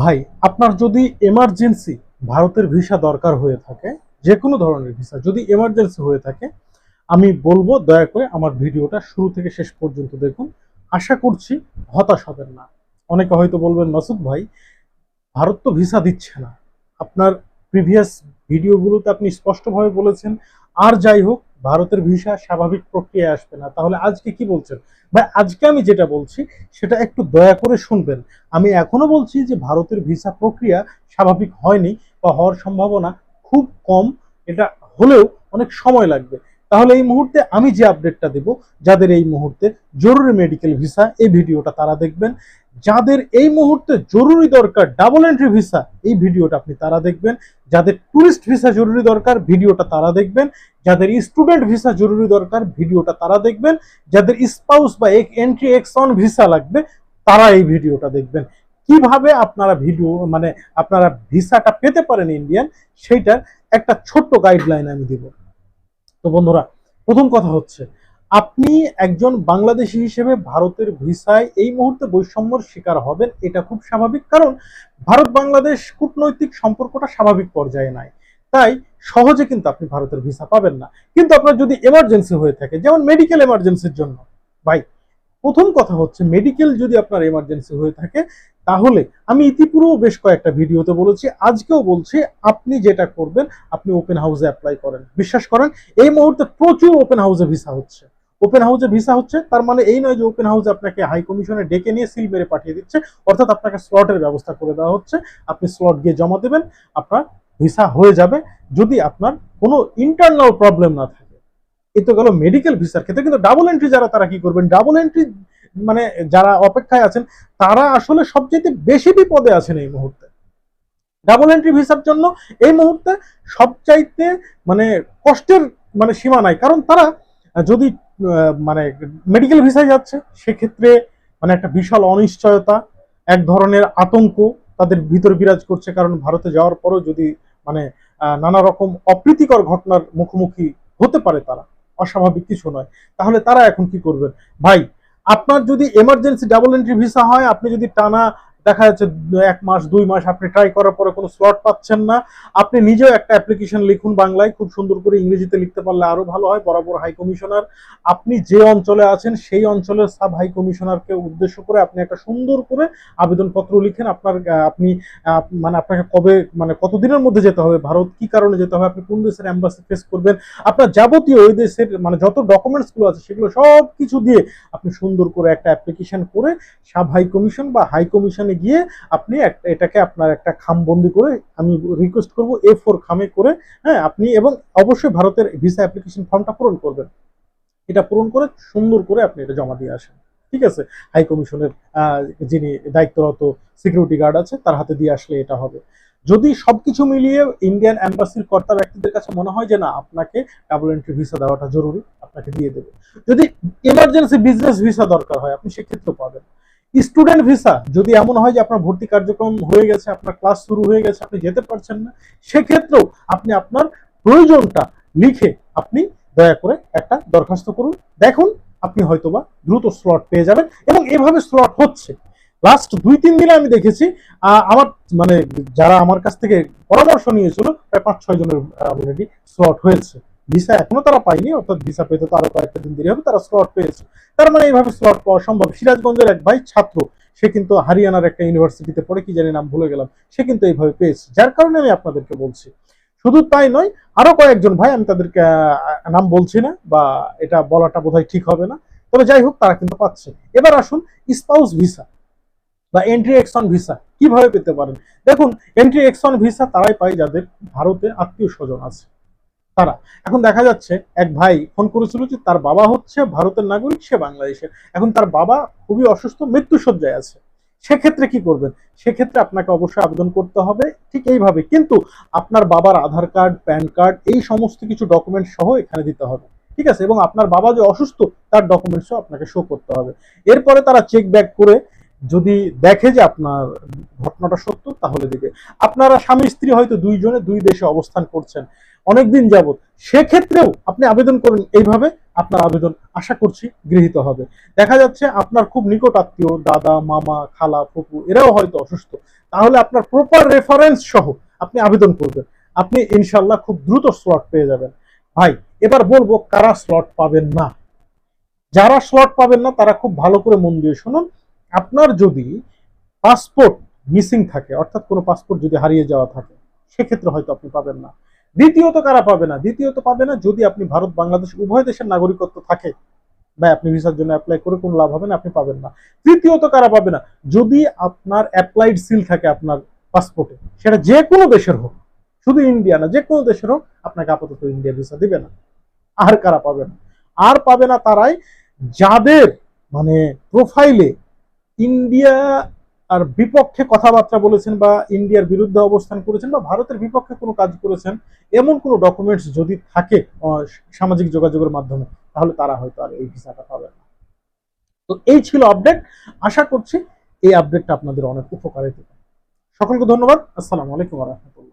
ভাই, আপনার যদি এমার্জেন্সি ভারতের ভিসা দরকার হয়ে থাকে যে কোনো ধরনের ভিসা যদি এমার্জেন্সি হয়ে থাকে, আমি বলব দয়া করে আমার ভিডিওটা শুরু থেকে শেষ পর্যন্ত দেখুন। আশা করছি হতাশ হবেন না। অনেকে হয়তো বলবেন, মাসুদ ভাই, ভারত তো ভিসা দিচ্ছে না। আপনার প্রিভিয়াস ভিডিওগুলোতে আপনি স্পষ্টভাবে বলেছেন, আর যাই হোক ভারতের ভিসা স্বাভাবিক প্রক্রিয়ায় আসবে না। তাহলে আজকে কি বলছেন? ভাই, আজকে আমি যেটা বলছি, সেটা একটু দয়া করে শুনবেন। আমি এখনও বলছি যে ভারতের ভিসা প্রক্রিয়া স্বাভাবিক হয়নি বা হওয়ার সম্ভাবনা খুব কম। এটা হলেও অনেক সময় লাগবে। তাহলে এই মুহূর্তে আমি যে আপডেটটা দেব, যাদের এই মুহূর্তে জরুরি মেডিকেল ভিসা এই ভিডিওটা তারা দেখবেন। যাদের এই মুহূর্তে জরুরি দরকার ডাবল এন্ট্রি ভিসা এই ভিডিওটা আপনি তারা দেখবেন। যাদের ট্যুরিস্ট ভিসা জরুরি দরকার, ভিডিওটা তারা দেখবেন। যাদের স্টুডেন্ট ভিসা জরুরি দরকার, ভিডিওটা তারা দেখবেন। যাদের স্পাউস বা এক এন্ট্রি এক্স অন ভিসা লাগবে, তারা এই ভিডিওটা দেখবেন। কীভাবে আপনারা ভিডিও মানে আপনারা ভিসাটা পেতে পারেন ইন্ডিয়ান, সেইটার একটা ছোট্ট গাইডলাইন আমি দিব। তো বন্ধুরা, প্রথম কথা হচ্ছে আপনি একজন বাংলাদেশি হিসেবে ভারতের ভিসায় এই মুহূর্তে বৈষম্যর শিকার হবেন, এটা খুব স্বাভাবিক। কারণ ভারত বাংলাদেশ কূটনৈতিক সম্পর্কটা স্বাভাবিক পর্যায়ে নাই। তাই সহজে কিন্তু আপনি ভারতের ভিসা পাবেন না। কিন্তু আপনার যদি এমার্জেন্সি হয়ে থাকে, যেমন মেডিকেল এমার্জেন্সির জন্য। ভাই, প্রথম কথা হচ্ছে মেডিকেল যদি আপনার এমার্জেন্সি হয়ে থাকে, তাহলে আমি ইতিপূর্বেও বেশ কয়েকটা ভিডিওতে বলেছি, আজকেও বলছি আপনি যেটা করবেন, আপনি ওপেন হাউসে অ্যাপ্লাই করেন। বিশ্বাস করেন, এই মুহূর্তে প্রচুর ওপেন হাউসে ভিসা হচ্ছে। ওপেন হাউসে ভিসা হচ্ছে, তার মানে এই নয় যে ওপেন হাউসে আপনাকে হাই কমিশনে ডেকে নিয়ে সিল মেরে পাঠিয়ে দিচ্ছে, অর্থাৎ আপনাকে স্লটের ব্যবস্থা করে দেওয়া হচ্ছে। আপনি স্লট গিয়ে জমা দেবেন, আপনার ভিসা হয়ে যাবে। যদি আপনার কোনো ইন্টারনাল প্রবলেম না থাকে এই তো গেল মেডিকেল ভিসার ক্ষেত্রে, কিন্তু ডাবল এন্ট্রি যারা, তারা কি করবেন? ডাবল এন্ট্রি মানে যারা অপেক্ষায় আছেন, তারা আসলে সবচেয়ে বেশি বিপদে আছেন এই মুহূর্তে। ডাবল এন্ট্রি ভিসার জন্য এই মুহূর্তে সবচাইতে মানে কষ্টের মানে সীমা নাই, কারণ তারা যদি মানে মেডিকেল ভিসায় যাচ্ছে, সেক্ষেত্রে মানে একটা বিশাল অনিশ্চয়তা, এক ধরনের আতঙ্ক তাদের ভিতরে বিরাজ করছে, কারণ ভারতে যাওয়ার পরও যদি মানে নানা রকম অপ্রীতিকর ঘটনার মুখোমুখি হতে পারে তারা, অস্বাভাবিক কিছু নয়। তাহলে তারা এখন কি করবেন? ভাই, আপনার যদি এমার্জেন্সি ডাবল এন্ট্রি ভিসা হয়, আপনি যদি টানা দেখা যাচ্ছে এক মাস, দুই মাস আপনি ট্রাই করার পরে কোনো স্লট পাচ্ছেন না। আপনি নিজেও একটা অ্যাপ্লিকেশন লিখুন বাংলায়, খুব সুন্দর করে ইংরেজিতে লিখতে পারলে আরও ভালো হয়, বরাবর হাই কমিশনার আপনি যে অঞ্চলে আছেন, সেই অঞ্চলের সাব হাই কমিশনারকে উদ্দেশ্য করে আপনি একটা সুন্দর করে আবেদনপত্র লিখেন। আপনার আপনি মানে আপনাকে কবে মানে কতদিনের মধ্যে যেতে হবে, ভারত কি কারণে যেতে হবে, আপনি কোন দেশের অ্যাম্বাসি ফেস করবেন, আপনার যাবতীয় ওই দেশের মানে যত ডকুমেন্টসগুলো আছে, সেগুলো সব কিছু দিয়ে আপনি সুন্দর করে একটা অ্যাপ্লিকেশন করে সাব হাই কমিশন বা হাই কমিশনে গিয়ে আপনি এটাকে আপনার একটা খামবন্দি করে আমি রিকোয়েস্ট করব এ ফোর খামে করে হ্যাঁ আপনি এবং অবশ্যই ভারতের ভিসা অ্যাপ্লিকেশন ফর্মটা পূরণ করবেন। এটা পূরণ করে সুন্দর করে আপনি এটা জমা দিয়ে আসেন। ঠিক আছে? হাই কমিশনের যিনি দায়িত্বরত সিকিউরিটি গার্ড আছে, তার হাতে দিয়ে আসলে এটা হবে। যদি সবকিছু মিলিয়ে ইন্ডিয়ান অ্যাম্বাসির কর্তা ব্যক্তিদের কাছে মনে হয় যে না, আপনাকে ডাবল এন্ট্রি ভিসা দেওয়াটা জরুরি, আপনাকে দিয়ে দেবে। যদি এমার্জেন্সি বিজনেস ভিসা দরকার হয়, আপনি সেক্ষেত্রে পাবেন। স্টুডেন্ট ভিসা, যদি এমন হয় যে আপনার ভর্তি কার্যক্রম হয়ে গেছে, আপনার ক্লাস শুরু হয়ে গেছে, আপনি যেতে পারছেন না, সেক্ষেত্রেও আপনি আপনার প্রয়োজনটা লিখে আপনি দয়া করে একটা দরখাস্ত করুন। দেখুন, আপনি হয়তোবা দ্রুত স্লট পেয়ে যাবেন এবং এভাবে স্লট হচ্ছে। লাস্ট দুই তিন দিনে আমি দেখেছি আমার মানে যারা আমার কাছ থেকে পরামর্শ নিয়েছিল, প্রায় পাঁচ ছয় জনের অলরেডি স্লট হয়েছে। ভিসা এখনও তারা পায়নি, অর্থাৎ ভিসা পেতে তো আরও কয়েকটা দিন দেরি হবে, তারা স্লট পেয়েছে। তার মানে এইভাবে স্লট পাওয়া সম্ভব। সিরাজগঞ্জের এক ভাই ছাত্র, সে কিন্তু হারিয়ানার একটা ইউনিভার্সিটিতে পড়ে, কি জানি নাম ভুলে গেলাম, সে কিন্তু এইভাবে পেয়েছে, যার কারণে আমি আপনাদেরকে বলছি। শুধু তাই নয়, আরও কয়েকজন ভাই, আমি তাদেরকে নাম বলছি না, বা এটা বলাটা বোধহয় ঠিক হবে না, তবে যাই হোক, তারা কিন্তু পাচ্ছে। এবার আসুন স্পাউস ভিসা বা এন্ট্রি এক্সন ভিসা কীভাবে পেতে পারেন? দেখুন এন্ট্রি এক্সন ভিসা তারাই পায় যাদের ভারতে আত্মীয় স্বজন আছে। তারা। এখন দেখা যাচ্ছে এক ভাই ফোন করেছিল যে তার বাবা হচ্ছে ভারতের নাগরিক, সে বাংলাদেশের। এখন তার বাবা খুবই অসুস্থ মৃত্যুসজ্জায় আছে। সেক্ষেত্রে কি করবেন? সেক্ষেত্রে আপনাকে অবশ্যই আবেদন করতে হবে ঠিক এইভাবে। কিন্তু আপনার বাবার আধার কার্ড, প্যান কার্ড এই সমস্ত কিছু ডকুমেন্ট সহ এখানে দিতে হবে। ঠিক আছে? এবং আপনার বাবা যে অসুস্থ, তার ডকুমেন্টসও আপনাকে শো করতে হবে। এরপরে তারা চেক ব্যাক করে যদি দেখে যে আপনার ঘটনাটা সত্য, তাহলে দিবে। আপনারা স্বামী স্ত্রী হয়তো দুইজনে দুই দেশে অবস্থান করছেন। অনেকদিন যাবত সেক্ষেত্রেও আপনি আবেদন করেন। এইভাবে আপনার আবেদন আশা করছি গৃহীত হবে। দেখা যাচ্ছে আপনার খুব নিকট আত্মীয়, দাদা, মামা, খালা ফুপু এরাও হয়তো অসুস্থ। তাহলে আপনার প্রপার রেফারেন্স সহ আপনি আবেদন করবেন। আপনি ইনশাল্লাহ খুব দ্রুত স্লট পেয়ে যাবেন। ভাই, এবার বলব কারা স্লট পাবেন না? যারা স্লট পাবেন না, তারা খুব ভালো করে মন দিয়ে শুনুন। আপনার যদি পাসপোর্ট মিসিং থাকে, অর্থাৎ কোনো পাসপোর্ট যদি হারিয়ে যাওয়া থাকে, সেক্ষেত্রে হয়তো আপনি পাবেন না। দ্বিতীয়ত কারা পাবে না? দ্বিতীয়ত পাবে না যদি আপনি ভারত, বাংলাদেশ উভয় দেশের নাগরিকত্ব থাকে। বা আপনি ভিসার জন্য অ্যাপ্লাই করে কোনো লাভ হবে না, আপনি পাবেন না। তৃতীয়ত কারা পাবে না? যদি আপনার অ্যাপ্লাইড সিল থাকে আপনার পাসপোর্টে সেটা যে কোনো দেশের হোক, শুধু ইন্ডিয়া না, যে কোনো দেশের হোক, আপনাকে আপাতত ইন্ডিয়া ভিসা দিবে না। আর কারা পাবে না? আর পাবে না তারাই যাদের মানে প্রোফাইলে ইন্ডিয়া আর বিপক্ষে কথাবার্তা বলেছেন বা ইন্ডিয়ার বিরুদ্ধে অবস্থান করেছেন বা ভারতের বিপক্ষে কোনো কাজ করেছেন, এমন কোনো ডকুমেন্টস যদি থাকে সামাজিক যোগাযোগের মাধ্যমে, তাহলে তারা হয়তো আর এই ভিসাটা পাবে না। তো এই ছিল আপডেট আশা করছি এই আপডেটটা আপনাদের অনেক উপকারে সকলকে ধন্যবাদ। আসসালামু আলাইকুম রহমতুল্লাহ।